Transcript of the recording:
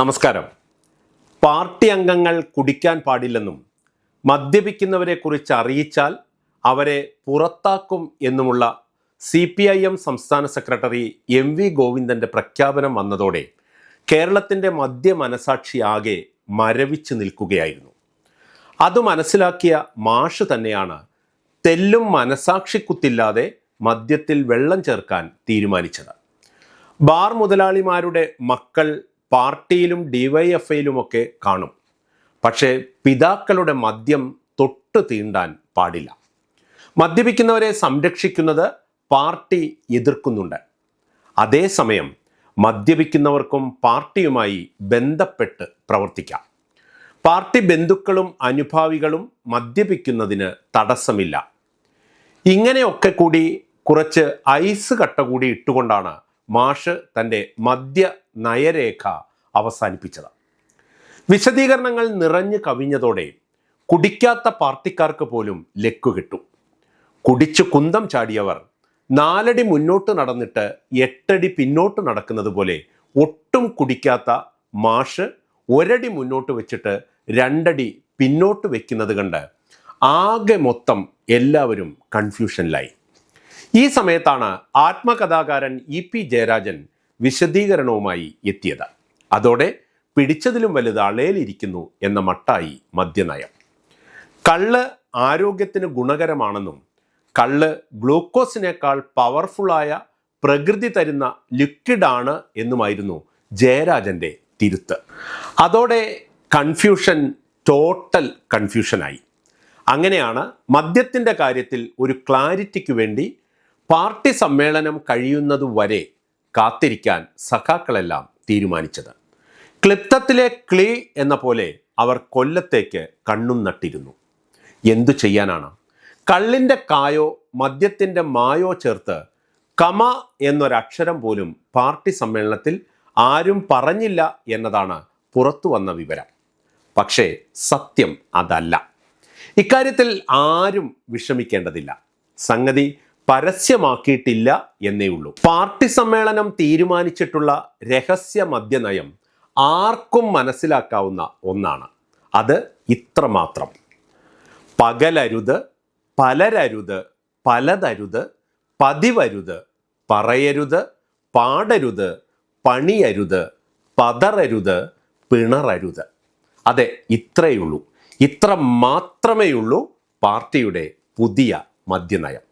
നമസ്കാരം. പാർട്ടി അംഗങ്ങൾ കുടിക്കാൻ പാടില്ലെന്നും മദ്യപിക്കുന്നവരെ കുറിച്ച് അറിയിച്ചാൽ അവരെ പുറത്താക്കും എന്നുമുള്ള സി പി ഐ എം സംസ്ഥാന സെക്രട്ടറി എം വി ഗോവിന്ദന്റെ പ്രഖ്യാപനം വന്നതോടെ കേരളത്തിന്റെ മദ്യ മനസാക്ഷി ആകെ മരവിച്ച് നിൽക്കുകയായിരുന്നു. അത് മനസ്സിലാക്കിയ മാഷ് തന്നെയാണ് തെല്ലും മനസാക്ഷിക്കുത്തില്ലാതെ മദ്യത്തിൽ വെള്ളം ചേർക്കാൻ തീരുമാനിച്ചത്. ബാർ മുതലാളിമാരുടെ മക്കൾ പാർട്ടിയിലും ഡിവൈഎഫ്ഐയിലുമൊക്കെ കാണും. പക്ഷേ പിതാക്കളുടെ മദ്യം തൊട്ട് തീണ്ടാൻ പാടില്ല. മദ്യപിക്കുന്നവരെ സംരക്ഷിക്കുന്നത് പാർട്ടി എതിർക്കുന്നുണ്ട്. അതേസമയം മദ്യപിക്കുന്നവർക്കും പാർട്ടിയുമായി ബന്ധപ്പെട്ട് പ്രവർത്തിക്കാം. പാർട്ടി ബന്ധുക്കളും അനുഭാവികളും മദ്യപിക്കുന്നതിന് തടസ്സമില്ല. ഇങ്ങനെയൊക്കെ കൂടി കുറച്ച് ഐസ് കട്ട കൂടി ഇട്ടുകൊണ്ടാണ് മാഷ് തന്റെ മദ്യ നയരേഖ അവസാനിപ്പിച്ചത്. വിശദീകരണങ്ങൾ നിറഞ്ഞു കവിഞ്ഞതോടെ കുടിക്കാത്ത പാർട്ടിക്കാർക്ക് പോലും ലക്കു കിട്ടും. കുടിച്ചു കുന്തം ചാടിയവർ നാലടി മുന്നോട്ട് നടന്നിട്ട് എട്ടടി പിന്നോട്ട് നടക്കുന്നത് പോലെ ഒട്ടും കുടിക്കാത്ത മാഷ് ഒരടി മുന്നോട്ട് വെച്ചിട്ട് രണ്ടടി പിന്നോട്ട് വെക്കുന്നത് കണ്ട് ആകെ മൊത്തം എല്ലാവരും കൺഫ്യൂഷനിലായി. ഈ സമയത്താണ് ആത്മകഥാകാരൻ ഇ പി ജയരാജൻ വിശദീകരണവുമായി എത്തിയത്. അതോടെ പിടിച്ചതിലും വലുത് അളയിലിരിക്കുന്നു എന്ന മട്ടായി മദ്യനയം. കള്ള് ആരോഗ്യത്തിന് ഗുണകരമാണെന്നും കള്ള് ഗ്ലൂക്കോസിനേക്കാൾ പവർഫുള്ളായ പ്രകൃതി തരുന്ന ലിക്വിഡാണ് എന്നുമായിരുന്നു ജയരാജന്റെ തിരുത്ത്. അതോടെ കൺഫ്യൂഷൻ ടോട്ടൽ കൺഫ്യൂഷനായി. അങ്ങനെയാണ് മദ്യത്തിന്റെ കാര്യത്തിൽ ഒരു ക്ലാരിറ്റിക്ക് വേണ്ടി പാർട്ടി സമ്മേളനം കഴിയുന്നത് വരെ കാത്തിരിക്കാൻ സഖാക്കളെല്ലാം തീരുമാനിച്ചത്. ക്ലിപ്തത്തിലെ ക്ലീ എന്ന പോലെ അവർ കൊല്ലത്തേക്ക് കണ്ണും നട്ടിരുന്നു. എന്തു ചെയ്യാനാണ്? കള്ളിന്റെ കായോ മദ്യത്തിന്റെ മായോ ചേർത്ത് കമ എന്നൊരക്ഷരം പോലും പാർട്ടി സമ്മേളനത്തിൽ ആരും പറഞ്ഞില്ല എന്നതാണ് പുറത്തു വന്ന വിവരം. പക്ഷേ സത്യം അതല്ല. ഇക്കാര്യത്തിൽ ആരും വിഷമിക്കേണ്ടതില്ല. സംഗതി പരസ്യമാക്കിയിട്ടില്ല എന്നേ ഉള്ളൂ. പാർട്ടി സമ്മേളനം തീരുമാനിച്ചിട്ടുള്ള രഹസ്യ മദ്യനയം ആർക്കും മനസ്സിലാക്കാവുന്ന ഒന്നാണ്. അത് ഇത്രമാത്രം. പകലരുത് പലരരുത് പലതരുത് പതിവരുത് പറയരുത് പാടരുത് പണിയരുത് പതറരുത് പിണറരുത്. അതെ ഇത്രയുള്ളൂ ഇത്ര മാത്രമേയുള്ളൂ പാർട്ടിയുടെ പുതിയ മദ്യനയം.